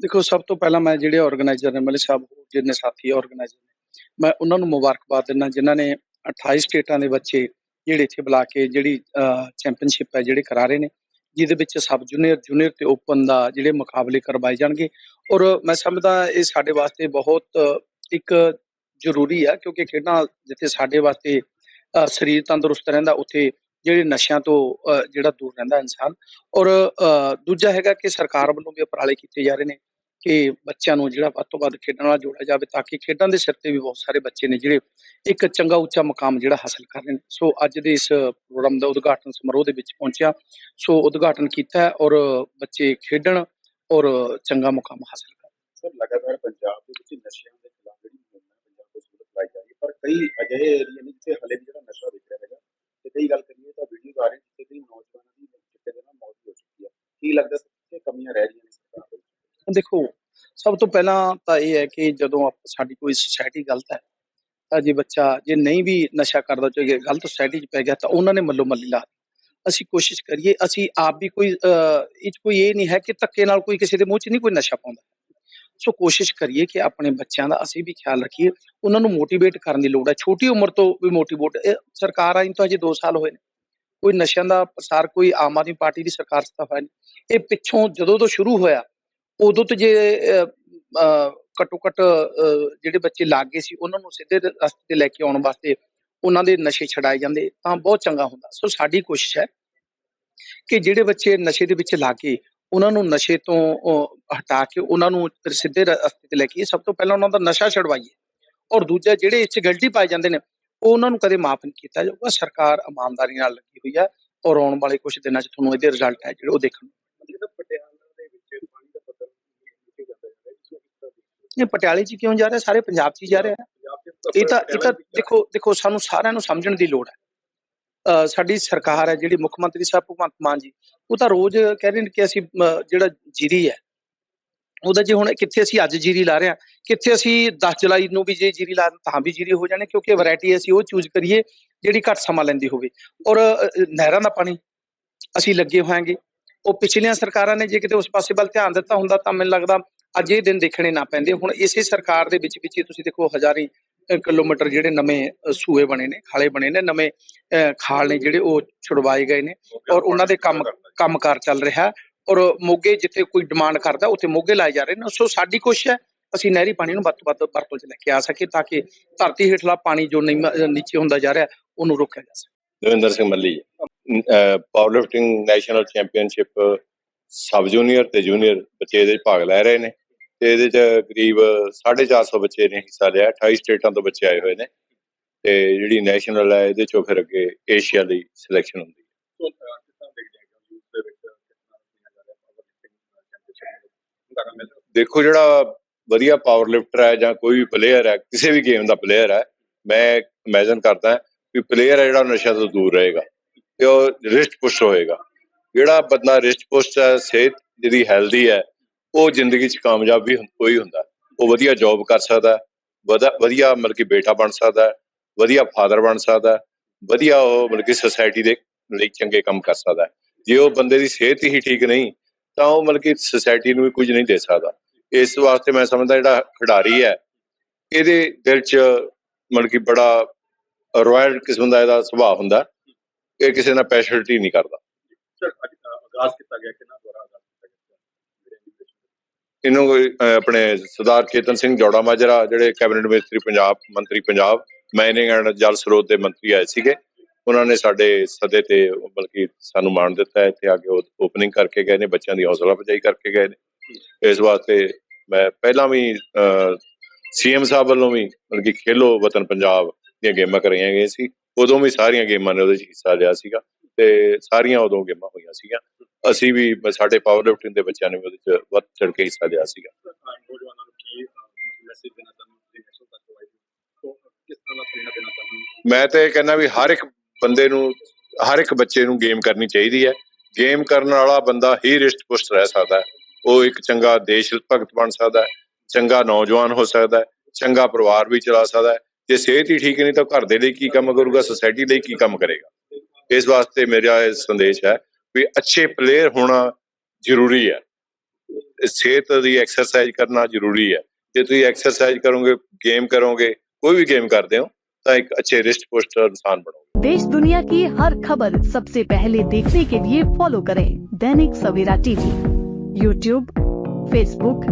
ਦੇਖੋ, ਸਭ ਤੋਂ ਪਹਿਲਾਂ ਮੈਂ ਜਿਹੜੇ ਆਰਗੇਨਾਈਜ਼ਰ ਨੇ ਮਲੇ ਸਾਹਿਬ ਜਿੰਨੇ ਸਾਥੀ ਆਰਗੇਨਾਈਜ਼ਰ ਨੇ, ਮੈਂ ਉਹਨਾਂ ਨੂੰ ਮੁਬਾਰਕਬਾਦ ਦਿੰਦਾ, ਜਿਨ੍ਹਾਂ ਨੇ 28 ਸਟੇਟਾਂ ਦੇ ਬੱਚੇ ਜਿਹੜੇ ਇੱਥੇ ਬੁਲਾ ਕੇ ਜਿਹੜੀ ਚੈਂਪੀਅਨਸ਼ਿਪ ਹੈ ਜਿਹੜੇ ਕਰਾ ਰਹੇ ਨੇ, ਜਿਹਦੇ ਵਿੱਚ ਸਬ ਜੂਨੀਅਰ ਜੂਨੀਅਰ ਤੇ ਓਪਨ ਦਾ ਜਿਹੜੇ ਮੁਕਾਬਲੇ ਕਰਵਾਏ ਜਾਣਗੇ। ਔਰ ਮੈਂ ਸਮਝਦਾ ਇਹ ਸਾਡੇ ਵਾਸਤੇ ਬਹੁਤ ਇੱਕ ਜ਼ਰੂਰੀ ਆ, ਕਿਉਂਕਿ ਖੇਡਾਂ ਜਿੱਥੇ ਸਾਡੇ ਵਾਸਤੇ ਸਰੀਰ ਤੰਦਰੁਸਤ ਰਹਿੰਦਾ, ਉੱਥੇ ਜਿਹੜੇ ਨਸ਼ਿਆਂ ਤੋਂ ਜਿਹੜਾ ਦੂਰ ਰਹਿੰਦਾ ਇਨਸਾਨ। ਔਰ ਦੂਜਾ ਹੈਗਾ ਕਿ ਸਰਕਾਰ ਵੱਲੋਂ ਵੀ ਉਪਰਾਲੇ ਕੀਤੇ ਜਾ ਰਹੇ ਨੇ। ਕਿ ਬੱਚਿਆਂ ਨੂੰ ਜਿਹੜਾ ਵੱਧ ਤੋਂ ਵੱਧ ਖੇਡਣ ਨਾਲ ਜੋੜਿਆ ਜਾਵੇ ਤਾਂ ਕਿ ਖੇਡਾਂ ਦੇ ਸਿਰ ਤੇ ਵੀ ਬਹੁਤ ਸਾਰੇ ਬੱਚੇ ਨੇ ਜਿਹੜੇ ਇੱਕ ਚੰਗਾ ਉੱਚਾ ਮੁਕਾਮ ਜਿਹੜਾ ਹਾਸਲ ਕਰ ਰਹੇ ਨੇ। ਸੋ ਅੱਜ ਦੇ ਇਸ ਪ੍ਰੋਗਰਾਮ ਦਾ ਉਦਘਾਟਨ ਸਮਾਰੋਹ ਦੇ ਵਿੱਚ ਪਹੁੰਚਿਆ। ਸੋ ਉਦਘਾਟਨ ਕੀਤਾ ਔਰ ਬੱਚੇ ਖੇਡਣ ਔਰ ਚੰਗਾ ਮੁਕਾਮ ਹਾਸਲ ਕਰਨ ਸਰ ਲਗਾਤਾਰ ਪੰਜਾਬ ਦੇ ਵਿੱਚ ਨਸ਼ਿਆਂ ਦੇ ਖਿਲਾਫ ਜਿਹੜੀ ਮੁਹਿੰਮ ਹੈ ਪੰਜਾਬ ਤੋਂ ਸ਼ੁਰੂ ਕਰਾਈ ਜਾ ਰਹੀ ਹੈ ਪਰ ਕਈ ਅਜਿਹੇ ਏਰੀਆ ਨੇ ਜਿੱਥੇ ਹਲੇ ਵੀ ਜਿਹੜਾ ਨਸ਼ਾ ਵਿਕ ਰਿਹਾ ਹੈਗਾ ਤੇ ਕਈ ਗੱਲ ਕਰੀਏ ਤਾਂ ਵੀਡੀਓ ਆ ਰਹੀ ਜਿੱਥੇ ਕਈ ਨੌਜਵਾਨਾਂ ਦੀ ਚਿੱਟੇ ਦੇ ਨਾਲ ਮੌਤ ਹੋ ਚੁੱਕੀ ਹੈ। ਕੀ ਲੱਗਦਾ ਸਰ ਕਿੱਥੇ ਕਮੀਆਂ ਰਹਿ ਰਹੀਆਂ ਨੇ ਸਰਕਾਰ ਦੇ? ਦੇਖੋ ਸਭ ਤੋਂ ਪਹਿਲਾਂ ਤਾਂ ਇਹ ਹੈ ਕਿ ਜਦੋਂ ਆਪ- ਸਾਡੀ ਕੋਈ ਸੁਸਾਇਟੀ ਗਲਤ ਹੈ, ਤਾਂ ਜੇ ਬੱਚਾ ਜੇ ਨਹੀਂ ਵੀ ਨਸ਼ਾ ਕਰਦਾ ਚਾਹੀਏ ਗਲਤ ਸੁਸਾਇਟੀ 'ਚ ਪੈ ਗਿਆ, ਤਾਂ ਉਹਨਾਂ ਨੇ ਮੱਲੋ ਮੱਲੀ ਲਾ ਅਸੀਂ ਕੋਸ਼ਿਸ਼ ਕਰੀਏ, ਅਸੀਂ ਆਪ ਵੀ ਕੋਈ ਇਹ 'ਚ ਕੋਈ ਇਹ ਨਹੀਂ ਹੈ ਕਿ ਧੱਕੇ ਨਾਲ ਕੋਈ ਕਿਸੇ ਦੇ ਮੂੰਹ 'ਚ ਨਹੀਂ ਕੋਈ ਨਸ਼ਾ ਪਾਉਂਦਾ। ਸੋ ਕੋਸ਼ਿਸ਼ ਕਰੀਏ ਕਿ ਆਪਣੇ ਬੱਚਿਆਂ ਦਾ ਅਸੀਂ ਵੀ ਖਿਆਲ ਰੱਖੀਏ, ਉਹਨਾਂ ਨੂੰ ਮੋਟੀਵੇਟ ਕਰਨ ਦੀ ਲੋੜ ਹੈ। ਛੋਟੀ ਉਮਰ ਤੋਂ ਵੀ ਮੋਟੀਵੇਟ ਸਰਕਾਰ ਆਈ ਨੂੰ ਤਾਂ ਹਜੇ 2 ਸਾਲ ਹੋਏ ਨੇ। ਕੋਈ ਨਸ਼ਿਆਂ ਦਾ ਪ੍ਰਸਾਰ ਕੋਈ ਆਮ ਆਦਮੀ ਪਾਰਟੀ ਦੀ ਸਰਕਾਰ ਚ ਤਾਂ ਹੋਇਆ ਇਹ ਪਿੱਛੋਂ ਜਦੋਂ ਤੋਂ ਸ਼ੁਰੂ ਹੋਇਆ ਉਦੋਂ ਤੋਂ ਜੇ ਘੱਟੋ ਘੱਟ ਜਿਹੜੇ ਬੱਚੇ ਲੱਗ ਗਏ ਸੀ, ਉਹਨਾਂ ਨੂੰ ਸਿੱਧੇ ਰਸਤੇ ਤੇ ਲੈ ਕੇ ਆਉਣ ਵਾਸਤੇ ਉਹਨਾਂ ਦੇ ਨਸ਼ੇ ਛਡਾਏ ਜਾਂਦੇ, ਤਾਂ ਬਹੁਤ ਚੰਗਾ ਹੁੰਦਾ। ਸੋ ਸਾਡੀ ਕੋਸ਼ਿਸ਼ ਹੈ ਕਿ ਜਿਹੜੇ ਬੱਚੇ ਨਸ਼ੇ ਦੇ ਵਿੱਚ ਲੱਗ ਗਏ ਉਹਨਾਂ ਨੂੰ ਨਸ਼ੇ ਤੋਂ ਹਟਾ ਕੇ ਉਹਨਾਂ ਨੂੰ ਫਿਰ ਸਿੱਧੇ ਰਸਤੇ ਤੇ ਲੈ ਕੇ ਸਭ ਤੋਂ ਪਹਿਲਾਂ ਉਹਨਾਂ ਦਾ ਨਸ਼ਾ ਛਡਵਾਈਏ। ਔਰ ਦੂਜਾ, ਜਿਹੜੇ ਇਸ 'ਚ ਗਲਤੀ ਪਾਏ ਜਾਂਦੇ ਨੇ, ਉਹ ਉਹਨਾਂ ਨੂੰ ਕਦੇ ਮਾਫ ਨਹੀਂ ਕੀਤਾ ਜਾਊਗਾ। ਸਰਕਾਰ ਇਮਾਨਦਾਰੀ ਨਾਲ ਲੱਗੀ ਹੋਈ ਹੈ ਔਰ ਆਉਣ ਵਾਲੇ ਕੁਝ ਦਿਨਾਂ 'ਚ ਤੁਹਾਨੂੰ ਇਹਦੇ ਰਿਜ਼ਲਟ ਹੈ ਜਿਹੜੇ ਉਹ ਦੇਖਣ ਨੂੰ ਜਿਹੜਾ ਪਟਿਆਲਾ ਦੇ ਵਿੱਚ ਪਾਣੀ ਦਾ ਪੱਧਰ ਨੀਚੇ ਜਾਂਦਾ ਹੈ ਇਸ ਨੂੰ ਕਿਸ ਤਰ੍ਹਾਂ ਦੇਖਦੇ ਹੋ? ਇਹ ਪਟਿਆਲੇ 'ਚ ਕਿਉਂ ਜਾ ਰਿਹਾ? ਸਾਰੇ ਪੰਜਾਬ 'ਚ ਹੀ ਜਾ ਰਿਹਾ। ਇਹ ਤਾਂ ਇਹ ਤਾਂ ਦੇਖੋ ਦੇਖੋ ਸਾਨੂੰ ਸਾਰਿਆਂ ਨੂੰ ਸਮਝਣ ਦੀ ਲੋੜ ਹੈ। ਸਾਡੀ ਸਰਕਾਰ ਹੈ ਜਿਹੜੀ ਮੁੱਖ ਮੰਤਰੀ ਸਾਹਿਬ ਭਗਵੰਤ ਮਾਨ ਜੀ ਉਹ ਤਾਂ ਰੋਜ਼ ਕਹਿ ਰਹੇ ਨੇ ਕਿ ਅਸੀਂ ਜਿਹੜਾ ਜੀਰੀ ਹੈ ਉਹਦਾ ਜੇ ਹੁਣ ਕਿੱਥੇ ਅਸੀਂ ਅੱਜ ਜੀਰੀ ਲਾ ਰਹੇ ਹਾਂ ਕਿੱਥੇ ਅਸੀਂ 10 ਜੁਲਾਈ ਨੂੰ ਵੀ ਜੇ ਜੀਰੀ ਲਾ ਤਾਂ ਵੀ ਜੀਰੀ ਹੋ ਜਾਣੇ ਕਿਉਂਕਿ ਵੈਰਾਈਟੀ ਅਸੀਂ ਉਹ ਚੂਜ਼ ਕਰੀਏ ਜਿਹੜੀ ਘੱਟ ਸਮਾਂ ਲੈਂਦੀ ਹੋਵੇ। ਔਰ ਨਹਿਰਾਂ ਦਾ ਪਾਣੀ ਅਸੀਂ ਲੱਗੇ ਹੋਵਾਂਗੇ ਉਹ ਪਿਛਲੀਆਂ ਸਰਕਾਰਾਂ ਨੇ ਜੇ ਕਿਤੇ ਉਸ ਪਾਸੇ ਵੱਲ ਧਿਆਨ ਦਿੱਤਾ ਹੁੰਦਾ ਤਾਂ ਮੈਨੂੰ ਲੱਗਦਾ ਅੱਜ ਇਹ ਦਿਨ ਦੇਖਣੇ ਨਾ ਪੈਂਦੇ। ਹੁਣ ਇਸੇ ਸਰਕਾਰ ਦੇ ਵਿੱਚ ਵਿੱਚ ਤੁਸੀਂ ਦੇਖੋ ਹਜ਼ਾਰੀ ਕਿਲੋਮੀਟਰ ਜਿਹੜੇ ਨਵੇਂ ਸੂਏ ਬਣੇ ਨੇ, ਖਾਲੇ ਬਣੇ ਨੇ, ਨਵੇਂ ਖਾਲ ਨੇ ਜਿਹੜੇ ਉਹ ਛੁਡਵਾਏ ਗਏ ਨੇ ਔਰ ਉਹਨਾਂ ਦੇ ਕੰਮ, ਕੰਮਕਾਰ ਚੱਲ ਰਿਹਾ ਔਰ ਮੋਗੇ ਜਿੱਥੇ ਕੋਈ ਡਿਮਾਂਡ ਕਰਦਾ ਉੱਥੇ ਮੋਗੇ ਲਾਏ ਜਾ ਰਹੇ ਨੇ। ਸੋ ਸਾਡੀ ਕੋਸ਼ਿਸ਼ ਹੈ ਅਸੀਂ ਨਹਿਰੀ ਪਾਣੀ ਨੂੰ ਵੱਧ ਤੋਂ ਵੱਧ ਵਰਤੋਂ 'ਚ ਲੈ ਕੇ ਆ ਸਕੇ ਤਾਂ ਕਿ ਧਰਤੀ ਹੇਠਲਾ ਪਾਣੀ ਜੋ ਨੀਵਾਂ- ਨੀਚੇ ਹੁੰਦਾ ਜਾ ਰਿਹਾ ਉਹਨੂੰ ਰੋਕਿਆ ਜਾ ਸਕੇ। Davinder Singh Malli power lifting national championship sub junior ਤੇ ਜੂਨੀਅਰ ਬੱਚੇ ਇਹਦੇ 'ਚ ਭਾਗ ਲੈ ਰਹੇ ਨੇ ਤੇ ਇਹਦੇ 'ਚ ਕਰੀਬ 450 ਬੱਚੇ ਨੇ ਹਿੱਸਾ ਲਿਆ 28 ਸਟੇਟਾਂ ਤੋਂ ਬੱਚੇ ਆਏ ਹੋਏ ਨੇ ਤੇ ਜਿਹੜੀ ਨੈਸ਼ਨਲ ਹੈ ਇਹਦੇ 'ਚੋਂ ਫਿਰ ਅੱਗੇ ਏਸ਼ੀਆ ਲਈ ਸਿਲੈਕਸ਼ਨ ਹੁੰਦੀ ਹੈ। ਦੇਖੋ ਜਿਹੜਾ ਵਧੀਆ ਪਾਵਰ ਲਿਫਟਰ ਹੈ ਜਾਂ ਕੋਈ ਵੀ ਪਲੇਅਰ ਹੈ, ਕਿਸੇ ਵੀ ਗੇਮ ਦਾ ਪਲੇਅਰ ਹੈ, ਮੈਂ ਇਮੇਜਿਨ ਕਰਦਾ ਕਿ ਪਲੇਅਰ ਹੈ ਜਿਹੜਾ ਨਸ਼ਾ ਤੋਂ ਦੂਰ ਰਹੇਗਾ ਤੇ ਉਹ ਰਿਸਟ ਪੁਸ਼ ਹੋਏਗਾ। ਜਿਹੜਾ ਬੰਦਾ ਰਿਸਟ ਪੁਸ਼ ਹੈ ਸਿਹਤ ਜਿਹਦੀ ਹੈਲਦੀ ਹੈ ਉਹ ਜ਼ਿੰਦਗੀ 'ਚ ਕਾਮਯਾਬ ਵੀ ਕੋਈ ਹੁੰਦਾ। ਉਹ ਵਧੀਆ ਜੌਬ ਕਰ ਸਕਦਾ ਹੈ, ਵਧੀਆ ਮਤਲਬ ਕਿ ਬੇਟਾ ਬਣ ਸਕਦਾ ਵਧੀਆ ਫਾਦਰ ਬਣ ਸਕਦਾ ਵਧੀਆ ਉਹ ਮਤਲਬ ਕਿ ਸੁਸਾਇਟੀ ਦੇ ਲਈ ਚੰਗੇ ਕੰਮ ਕਰ ਸਕਦਾ ਜੇ ਉਹ ਬੰਦੇ ਦੀ ਸਿਹਤ ਹੀ ਠੀਕ ਨਹੀਂ ਤਾਂ ਉਹ ਮਤਲਬ ਕਿ ਸੁਸਾਇਟੀ ਨੂੰ ਵੀ ਕੁਝ ਨਹੀਂ ਦੇ ਸਕਦਾ। ਇਸ ਵਾਸਤੇ ਮੈਂ ਸਮਝਦਾ ਜਿਹੜਾ ਖਿਡਾਰੀ ਹੈ ਇਹਦੇ ਦਿਲ 'ਚ ਮਤਲਬ ਕਿ ਬੜਾ ਰਾਇਲ ਕਿਸਮ ਦਾ ਇਹਦਾ ਸੁਭਾਅ ਹੁੰਦਾ ਇਹ ਕਿਸੇ ਨਾਲ ਪੈਸ਼ਲਟੀ ਨਹੀਂ ਕਰਦਾ। ਆਗਾਜ਼ ਕੀਤਾ ਗਿਆ ਕਿਹਨਾਂ ਦੁਆਰਾ ਆਗਾਜ਼ ਇਹਨੂੰ ਆਪਣੇ ਸਰਦਾਰ ਚੇਤਨ ਸਿੰਘ ਜੋੜਾ ਮਾਜਰਾ, ਜਿਹੜੇ ਕੈਬਨਿਟ ਮਿਨਿਸਟਰੀ ਪੰਜਾਬ, ਮੰਤਰੀ ਪੰਜਾਬ, ਮਾਈਨਿੰਗ ਐਂਡ ਜਲ ਸਰੋਤ ਦੇ ਮੰਤਰੀ ਆਏ ਸੀਗੇ, ਉਹਨਾਂ ਨੇ ਸਾਡੇ ਸੱਦੇ ਤੇ ਬਲਕਿ ਸਾਨੂੰ ਮਾਣ ਦਿੱਤਾ ਹੈ। ਤੇ ਆ ਓਪਨਿੰਗ ਕਰਕੇ ਗਏ ਨੇ, ਬੱਚਿਆਂ ਦੀ ਹੌਸਲਾ ਅਫਜ਼ਾਈ ਕਰਕੇ ਗਏ ਨੇ। ਇਸ ਵਾਸਤੇ ਮੈਂ ਪਹਿਲਾਂ ਵੀ ਸੀਐਮ ਸਾਹਿਬ ਵੱਲੋਂ ਵੀ ਮਤਲਬ ਖੇਲੋ ਵਤਨ ਪੰਜਾਬ ਦੀਆਂ ਗੇਮਾਂ ਕਰਾਈਆਂ ਗਈਆਂ ਸੀ। ਉਦੋਂ ਵੀ ਸਾਰੀਆਂ ਗੇਮਾਂ ਨੇ ਉਹਦੇ 'ਚ ਹਿੱਸਾ ਲਿਆ ਸੀਗਾ। ਤੇ ਸਾਰੀਆਂ ਉਦੋਂ ਗੇਮਾਂ ਹੋਈਆਂ ਸੀਗੀਆਂ। ਅਸੀਂ ਵੀ ਸਾਡੇ ਪਾਵਰ ਲਿਫਟਿੰਗ ਦੇ ਬੱਚਿਆਂ ਨੇ ਉਹਦੇ 'ਚ ਵੱਧ ਚੜ ਕੇ ਹਿੱਸਾ ਲਿਆ ਸੀਗਾ। ਮੈਂ ਤਾਂ ਇਹ ਕਹਿੰਦਾ ਵੀ ਹਰ ਇੱਕ ਬੰਦੇ ਨੂੰ ਹਰ ਇੱਕ ਬੱਚੇ ਨੂੰ ਗੇਮ ਕਰਨੀ ਚਾਹੀਦੀ ਹੈ। ਗੇਮ ਕਰਨ ਵਾਲਾ ਬੰਦਾ ਹੀ ਰਿਸ਼ਟ ਪੁਸ਼ਟ ਰਹਿ ਸਕਦਾ ਹੈ। ਉਹ ਇੱਕ ਚੰਗਾ ਦੇਸ਼ ਭਗਤ ਬਣ ਸਕਦਾ ਹੈ ਚੰਗਾ ਨੌਜਵਾਨ ਹੋ ਸਕਦਾ ਹੈ ਚੰਗਾ ਪਰਿਵਾਰ ਵੀ ਚਲਾ ਸਕਦਾ ਹੈ। ਜੇ ਸਿਹਤ ਹੀ ਠੀਕ ਨਹੀਂ ਤਾਂ ਘਰ ਦੇ ਲਈ ਕੀ ਕੰਮ ਕਰੂਗਾ ਸੋਸਾਇਟੀ ਲਈ ਕੀ ਕੰਮ ਕਰੇਗਾ? ਇਸ ਵਾਸਤੇ ਮੇਰਾ ਇਹ ਸੰਦੇਸ਼ ਹੈ ਵੀ ਅੱਛੇ ਪਲੇਅਰ ਹੋਣਾ ਜ਼ਰੂਰੀ ਹੈ ਸਿਹਤ ਦੀ ਐਕਸਰਸਾਈਜ਼ ਕਰਨਾ ਜ਼ਰੂਰੀ ਹੈ ਜੇ ਤੁਸੀਂ ਐਕਸਰਸਾਈਜ਼ ਕਰੋਗੇ ਗੇਮ ਕਰੋਗੇ ਕੋਈ ਵੀ ਗੇਮ ਕਰਦੇ ਹੋ ਤਾਂ ਇੱਕ ਅੱਛੇ ਰਿਸਟ ਪੁਸ਼ਟ ਇਨਸਾਨ ਬਣੋਗੇ देश दुनिया की हर खबर सबसे पहले देखने के लिए फॉलो करें Dainik Savera TV YouTube Facebook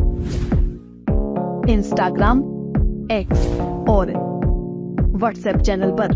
Instagram X और व्हाट्सएप चैनल पर।